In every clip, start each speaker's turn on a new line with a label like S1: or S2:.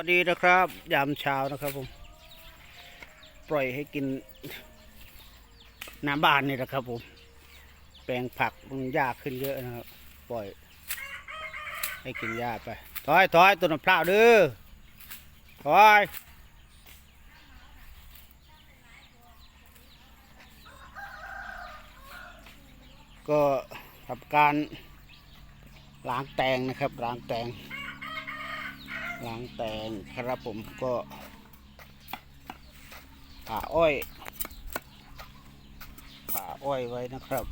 S1: วัสดีนะครับ ยามเช้านะครับผม ปล่อยให้กินน้ำบ้านนี่นะครับผม แปลงผักมันยากขึ้นเยอะนะครับ ปล่อย ให้กินหญ้าไปถอยถอยต้นมะพร้าวเด้อถอยก็ทำการล้างแตงนะครับล้างแตง ล้างแตงครับผมก็ผ่าอ้อยผ่าอ้อยไว้นะครับ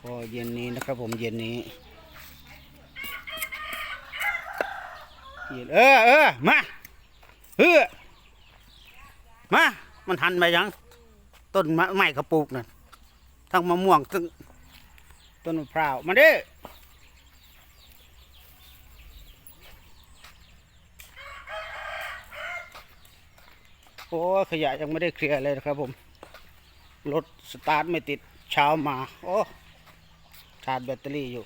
S1: ก็เย็นนี้นะครับผมเย็นนี้เย็นเออเออมาเฮ้อมา มันทันไปยังต้นไม้กระปลูกนั่นทั้งมะม่วงทั้งต้นมะพร้าวมาด้อ โอ้ขยะยังไม่ได้เคลียร์เลยนะครับผมรถสตาร์ทไม่ติดเช้ามาโอ้ชาร์จแบตเตอรี่อยู่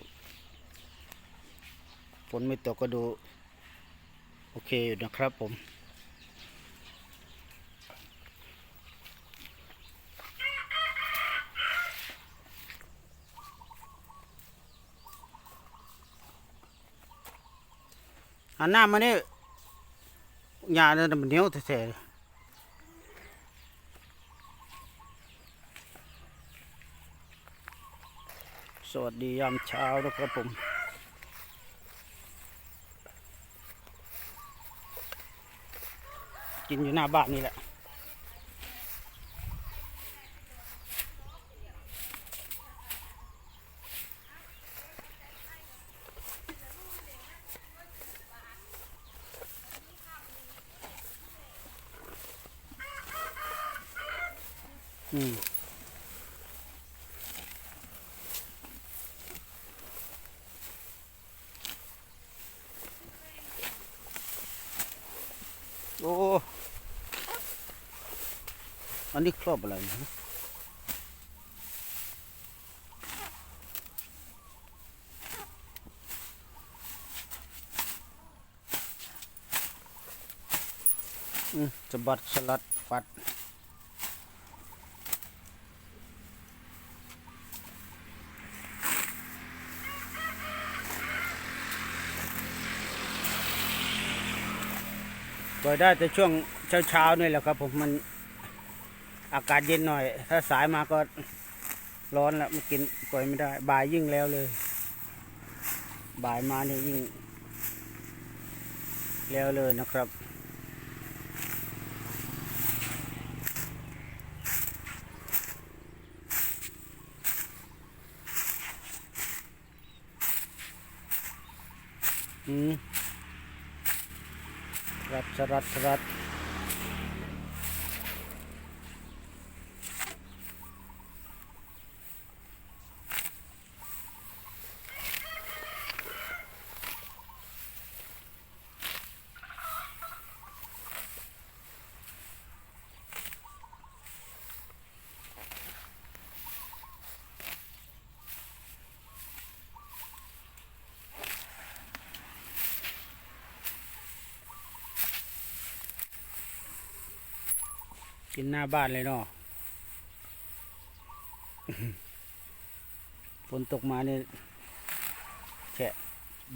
S1: ฝนไม่ตกก็ดู โอเคอยู่นะครับผมอันหน้ามานี่ยาเนี่ยมันเหนียวแท้ๆเลย สวัสดียามเช้านะครับผมกินอยู่หน้าบ้านนี่แหละ อืม โอ้ อันนี้ครอบอะไรนะอืมสะบัดสลัดปัด ปล่อยได้แต่ช่วงเช้าๆนี่แหละครับ ผมมันอากาศเย็นหน่อย ถ้าสายมาก็ร้อนแล้วมันกินปล่อยไม่ได้ บ่ายยิ่งแล้วเลย บ่ายมานี่ยิ่ง แล้วเลยนะครับอืม รัดส กินหน้าบ้านเลยเนาะฝนตกมาเนี่ยแฉะ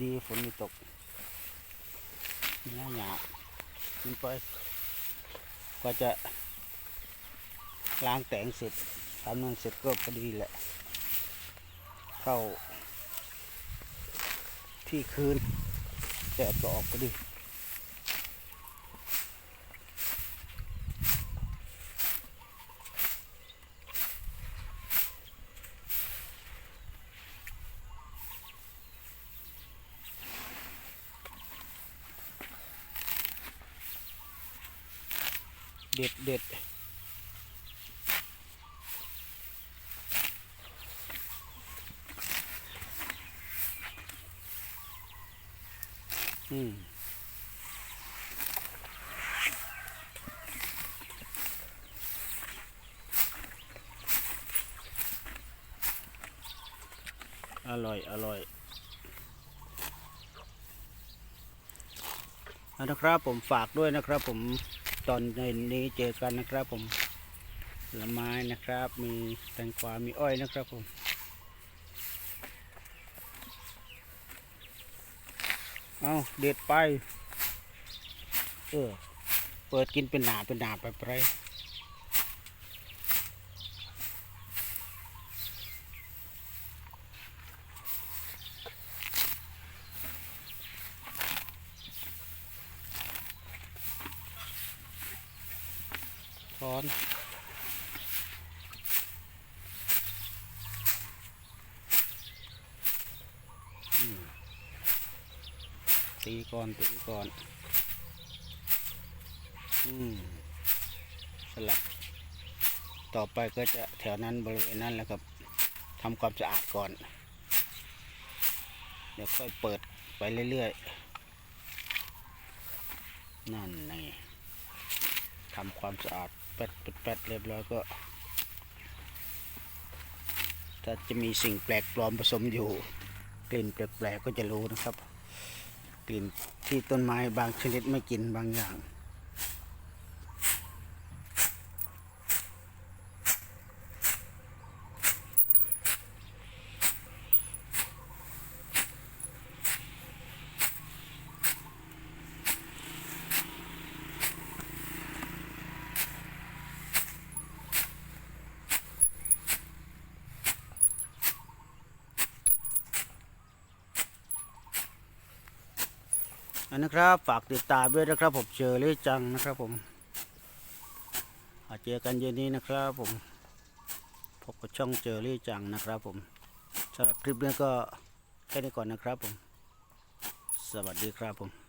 S1: ดีฝนไม่ตกหน้าหยากินไปก็จะล้างแต่งเสร็จทำนั้นเสร็จก็พอดีแหละ เข้าที่คืนแดดก็ออกพอดี เด็ดเด็ดอืมอร่อย อร่อยนะครับผมฝากด้วยนะครับผม ตอนในนี้เจอกันนะครับผมผลไม้นะครับ มีแตงกวา มีอ้อยนะครับผมเอาเด็ดไป เออ เปิดกินเป็นหนาเป็นหนาไปไป้อนตีก่อนตีก่อนอืมสลับ ต่อไปก็จะแถวนั้นบริเวณนั้นแหละครับทำความสะอาดก่อน เดี๋ยวค่อยเปิดไปเรื่อยๆ นั่นไงทำความสะอาด ปัดปัดปัดเรียบร้อยก็ ถ้าจะมีสิ่งแปลกปลอมผสมอยู่ กลิ่นแปลกๆก็จะรู้นะครับ กลิ่นที่ต้นไม้บางชนิดไม่กินบางอย่าง นนะครับ ฝากติดตามด้วยนะครับ ผมเจอรี่จังนะครับผมอาเจอกันเย็นนี้นะครับผมพบกับช่องเจอรี่จังนะครับผมสำหรับคลิปนี้ก็แค่นี้ก่อนนะครับผม สวัสดีครับผม